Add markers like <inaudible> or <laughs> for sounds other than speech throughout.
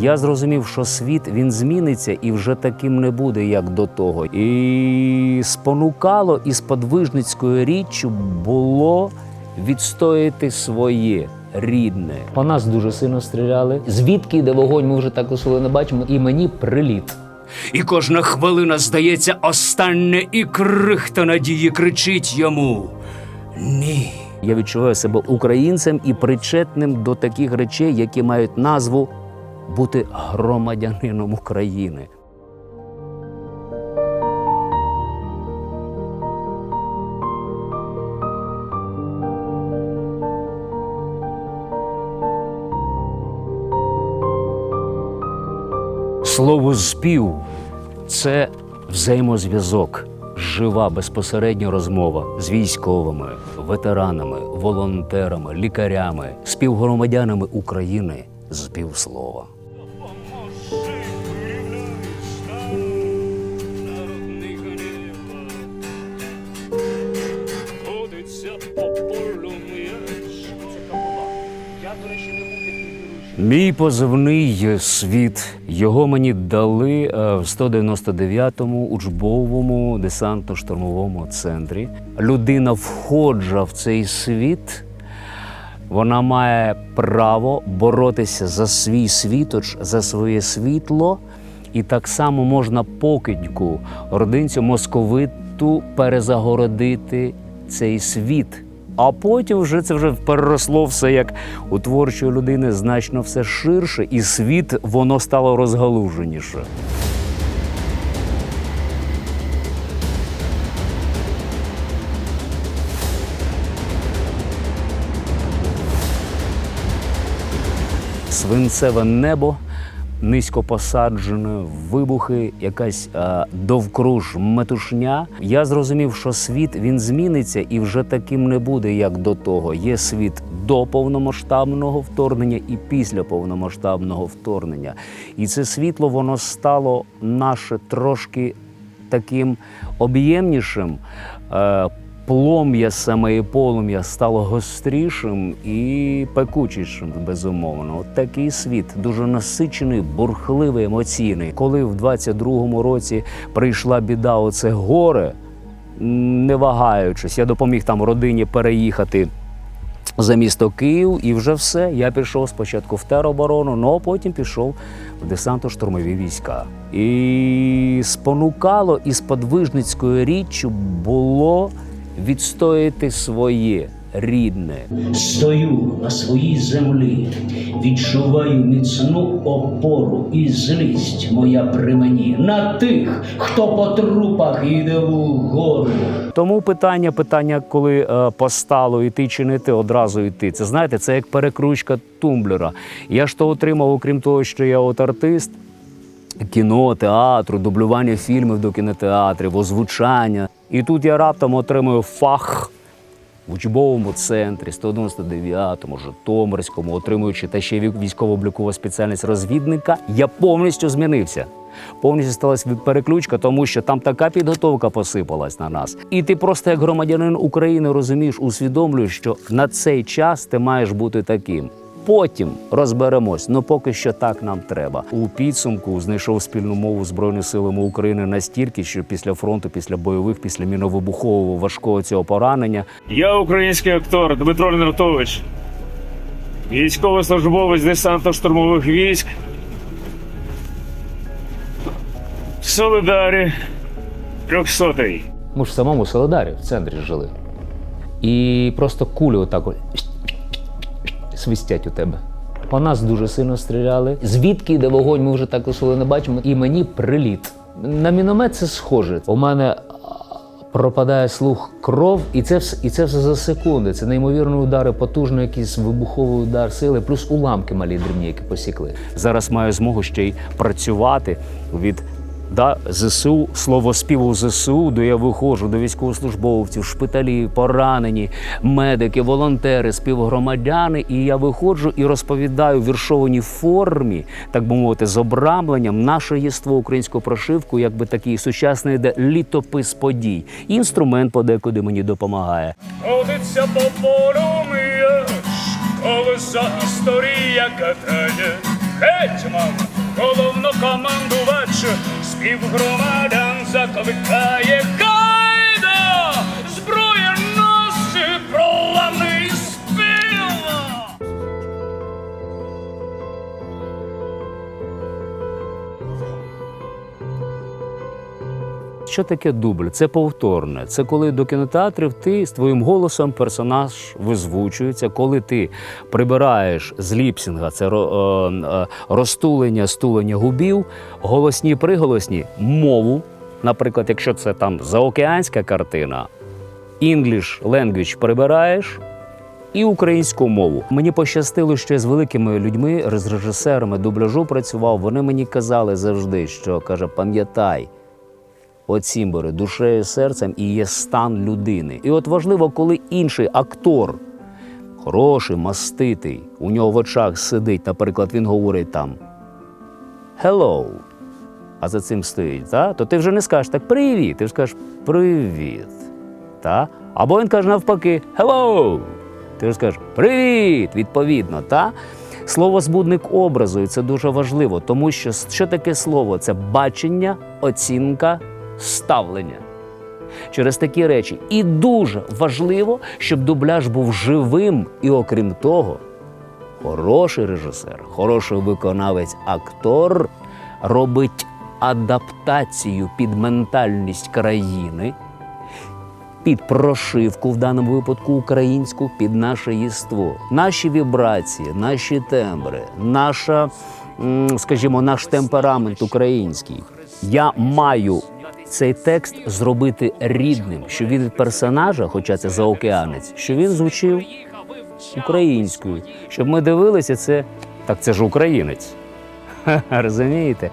Я зрозумів, що світ він зміниться і вже таким не буде, як до того. І спонукало із подвижницькою річчю було відстояти своє. Рідне. По нас дуже сильно стріляли. Звідки йде вогонь, ми вже так усили не бачимо. І мені приліт. І кожна хвилина здається останнє, і крихта надії кричить йому. Ні. Я відчуваю себе українцем і причетним до таких речей, які мають назву бути громадянином України. Слово спів це взаємозв'язок, жива безпосередня розмова з військовими, ветеранами, волонтерами, лікарями, співгромадянами України з півслова. Мій позивний світ. Його мені дали е, в 199-му учбовому десантно-штурмовому центрі. Людина входжа в цей світ. Вона має право боротися за свій світоч, за своє світло. І так само можна покидьку, родинцю московиту перезагородити цей світ. А потім вже це вже переросло все як у творчої людини значно все ширше, і світ воно стало розгалуженіше. свинцеве небо, низько посаджене, вибухи, якась е, довкруж метушня. Я зрозумів, що світ він зміниться і вже таким не буде, як до того. Є світ до повномасштабного вторгнення і після повномасштабного вторгнення. І це світло воно стало наше трошки таким об'ємнішим. Е, Плом'я саме і полум'я стало гострішим і пекучішим, безумовно. От такий світ дуже насичений, бурхливий, емоційний. Коли в 22-му році прийшла біда, оце горе, не вагаючись, я допоміг там родині переїхати за місто Київ, і вже все. Я пішов спочатку в тероборону, ну а потім пішов в десантно-штурмові війська. І спонукало із подвижницькою річчю було відстояти своє рідне. Стою на своїй землі, відчуваю міцну опору і злість моя при мені на тих, хто по трупах йде вгору. Тому питання, питання, коли е, постало йти чи не йти, одразу йти. Це знаєте, це як перекручка тумблера. Я ж то отримав, окрім того, що я от артист. Кіно, театру, дублювання фільмів до кінотеатрів, озвучання. І тут я раптом отримую фах в учбовому центрі, 199-му, Житомирському, отримуючи та ще військово-облікова спеціальність розвідника, я повністю змінився. Повністю сталася переключка, тому що там така підготовка посипалась на нас. І ти просто як громадянин України розумієш, усвідомлюєш, що на цей час ти маєш бути таким. Потім розберемось, ну поки що так нам треба. У підсумку знайшов спільну мову Збройними силами України настільки, що після фронту, після бойових, після міновибухового важкого цього поранення Я український актор Дмитро Нертович, військовослужбовець десантно-штурмових військ. Солидарі 300-й. Ми ж в самому Солидарі в центрі жили. І просто кулі отак от свистять у тебе. По нас дуже сильно стріляли. Звідки йде вогонь, ми вже так усили не бачимо. І мені приліт. На міномет це схоже. У мене пропадає слух кров, і це і це все за секунди. Це неймовірні удари, потужний якийсь вибуховий удар сили, плюс уламки малі дрібні, які посікли. Зараз маю змогу ще й працювати від Да, ЗСУ, слово співу ЗСУ, де я виходжу до військовослужбовців, шпиталі, поранені, медики, волонтери, співгромадяни. І я виходжу і розповідаю в віршованій формі, так би мовити, з обрамленням наше єство українську прошивку, якби такий сучасний де літопис подій. Інструмент подекуди мені допомагає. Ходиться по полю м'яч, колеса історія катає. Гетьман головнокомандувач співгромадян закликає Що таке дубль? Це повторне. Це коли до кінотеатрів ти з твоїм голосом персонаж визвучується, коли ти прибираєш з ліпсінга, це е, е, розтулення, стулення губів, голосні приголосні, мову. Наприклад, якщо це там заокеанська картина, English language прибираєш, і українську мову. Мені пощастило, що я з великими людьми, з режисерами дубляжу працював. Вони мені казали завжди, що каже, пам'ятай, сімбори душею, серцем і є стан людини. І от важливо, коли інший актор, хороший, маститий, у нього в очах сидить, наприклад, він говорить там hello, а за цим стоїть, та? то ти вже не скажеш так привіт, ти ж скажеш привіт. Та? Або він каже навпаки hello. Ти ж скажеш привіт, відповідно. Та? Слово збудник образу, і це дуже важливо, тому що що таке слово? Це бачення, оцінка, ставлення. Через такі речі. І дуже важливо, щоб дубляж був живим, і окрім того, хороший режисер, хороший виконавець, актор робить адаптацію під ментальність країни, під прошивку, в даному випадку українську, під наше єство. Наші вібрації, наші тембри, наша, скажімо, наш темперамент український. Я маю цей текст зробити рідним, що від персонажа, хоча це заокеанець, що він звучив українською, щоб ми дивилися це. Так це ж українець. <laughs> Розумієте?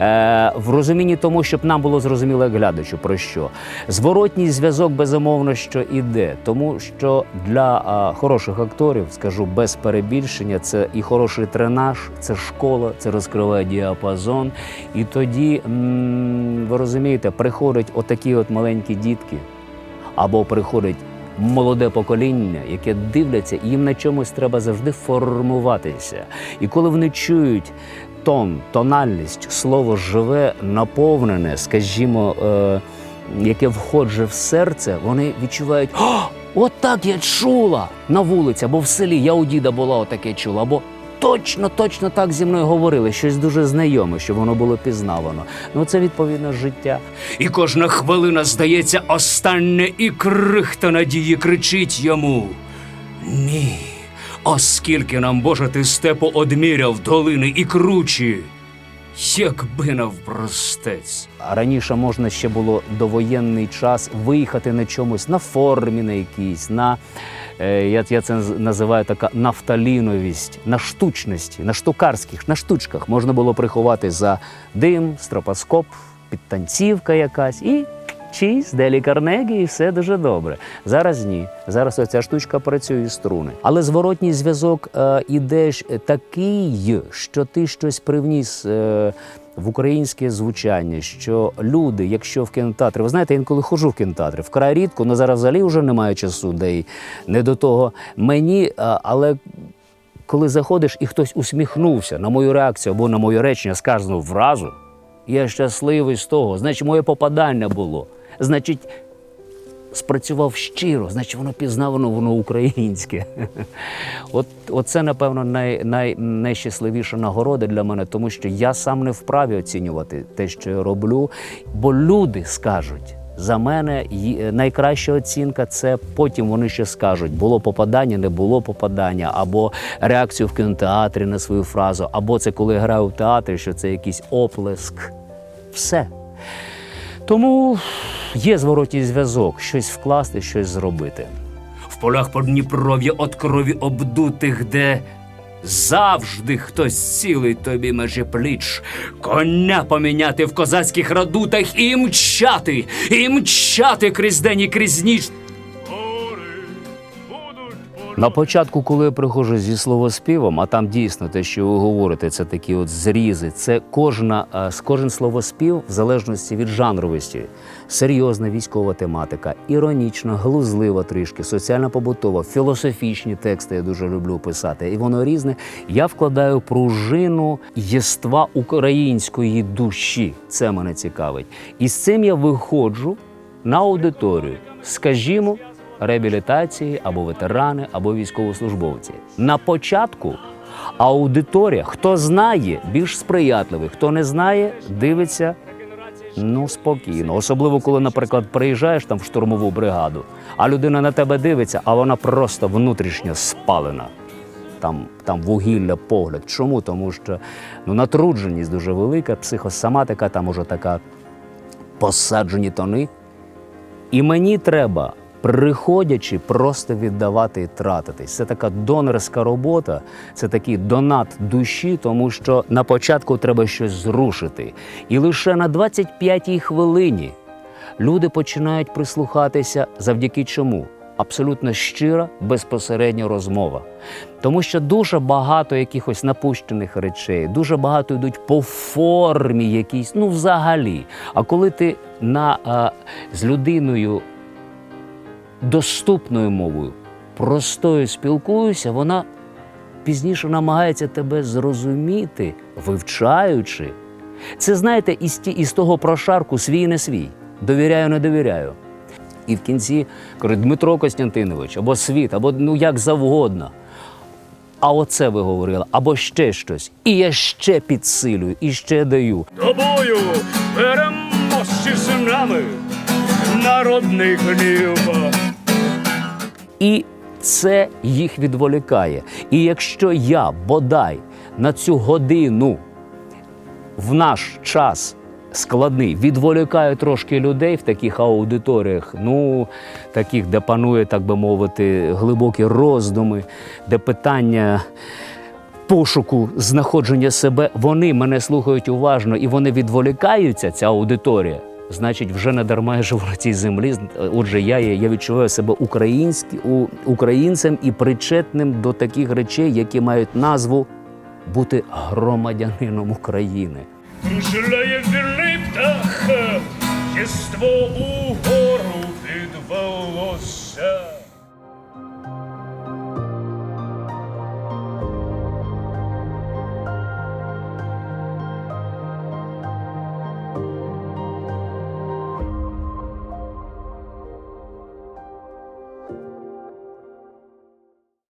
Е, в розумінні тому, щоб нам було зрозуміло як глядачу про що. Зворотній зв'язок, безумовно, що іде. Тому що для а, хороших акторів, скажу без перебільшення, це і хороший тренаж, це школа, це розкриває діапазон. І тоді, м, ви розумієте, приходять отакі от маленькі дітки, або приходить молоде покоління, яке дивляться, їм на чомусь треба завжди формуватися. І коли вони чують тон, тональність, слово живе, наповнене, скажімо, е, яке входже в серце, вони відчувають. О, от так я чула на вулиці, або в селі. Я у діда була отаке чула, або точно, точно так зі мною говорили, щось дуже знайоме, щоб воно було пізнавано. Ну це відповідно життя. І кожна хвилина здається останнє і крихта надії кричить йому. Ні, оскільки нам, Боже, ти степу одміряв долини і кручі, якби навпростець. А раніше можна ще було довоєнний час виїхати на чомусь на формі на якійсь, на я, я це називаю така нафталіновість, на штучності, на штукарських, на штучках можна було приховати за дим, стропоскоп, підтанцівка якась і чіз, Делі Карнегі, і все дуже добре. Зараз ні. Зараз оця штучка працює струни. Але зворотній зв'язок е, іде ж такий, що ти щось привніс. Е, в українське звучання, що люди, якщо в кінотеатрі, ви знаєте, я інколи ходжу в кінотеатри, вкрай рідко, але зараз взагалі вже немає часу, де й не до того мені, але коли заходиш і хтось усміхнувся на мою реакцію або на моє речення, сказано вразу, я щасливий з того, значить, моє попадання було. Значить, спрацював щиро, значить воно пізнавано, воно українське. От, оце, напевно, най, най, найщасливіша нагорода для мене, тому що я сам не вправі оцінювати те, що я роблю, бо люди скажуть. За мене найкраща оцінка це потім вони ще скажуть, було попадання, не було попадання, або реакцію в кінотеатрі на свою фразу, або це коли граю в театрі, що це якийсь оплеск. Все. Тому є зворотній зв'язок, щось вкласти, щось зробити. В полях Подніпров'я от крові обдутих, де завжди хтось цілий тобі межі пліч, коня поміняти в козацьких радутах і мчати, і мчати крізь день і крізь ніч. На початку, коли я приходжу зі словоспівом, а там дійсно те, що ви говорите, це такі от зрізи. Це кожна, е, кожен словоспів, в залежності від жанровості, серйозна військова тематика, іронічна, глузлива трішки, соціально побутова, філософічні тексти я дуже люблю писати. І воно різне. Я вкладаю пружину єства української душі. Це мене цікавить. І з цим я виходжу на аудиторію, скажімо, реабілітації або ветерани, або військовослужбовці. На початку аудиторія, хто знає, більш сприятливий, хто не знає, дивиться. Ну, спокійно, особливо коли, наприклад, приїжджаєш там в штурмову бригаду, а людина на тебе дивиться, а вона просто внутрішньо спалена. Там, там вугілля, погляд. Чому? Тому що ну, натрудженість дуже велика, психосоматика там уже така посаджені тони. І мені треба, приходячи, просто віддавати і тратитись. Це така донорська робота, це такий донат душі, тому що на початку треба щось зрушити. І лише на 25-й хвилині люди починають прислухатися завдяки чому? Абсолютно щира, безпосередня розмова. Тому що дуже багато якихось напущених речей, дуже багато йдуть по формі якійсь, ну взагалі. А коли ти на, а, з людиною доступною мовою, простою спілкуєшся, вона пізніше намагається тебе зрозуміти, вивчаючи. Це знаєте, із, із того прошарку свій не свій. Довіряю, не довіряю. І в кінці кажу, Дмитро Костянтинович, або світ, або ну як завгодно. А оце ви говорили, або ще щось. І я ще підсилюю, і ще даю. Тобою переможці з нами, народний гнів. І це їх відволікає. І якщо я бодай на цю годину в наш час складний відволікаю трошки людей в таких аудиторіях, ну таких, де панує, так би мовити, глибокі роздуми, де питання. Пошуку знаходження себе, вони мене слухають уважно і вони відволікаються, ця аудиторія. Значить, вже не дарма я живу на цій землі. Отже, я, я відчуваю себе українцем і причетним до таких речей, які мають назву бути громадянином України. Кружляє вільний птах, єство угору підвелося.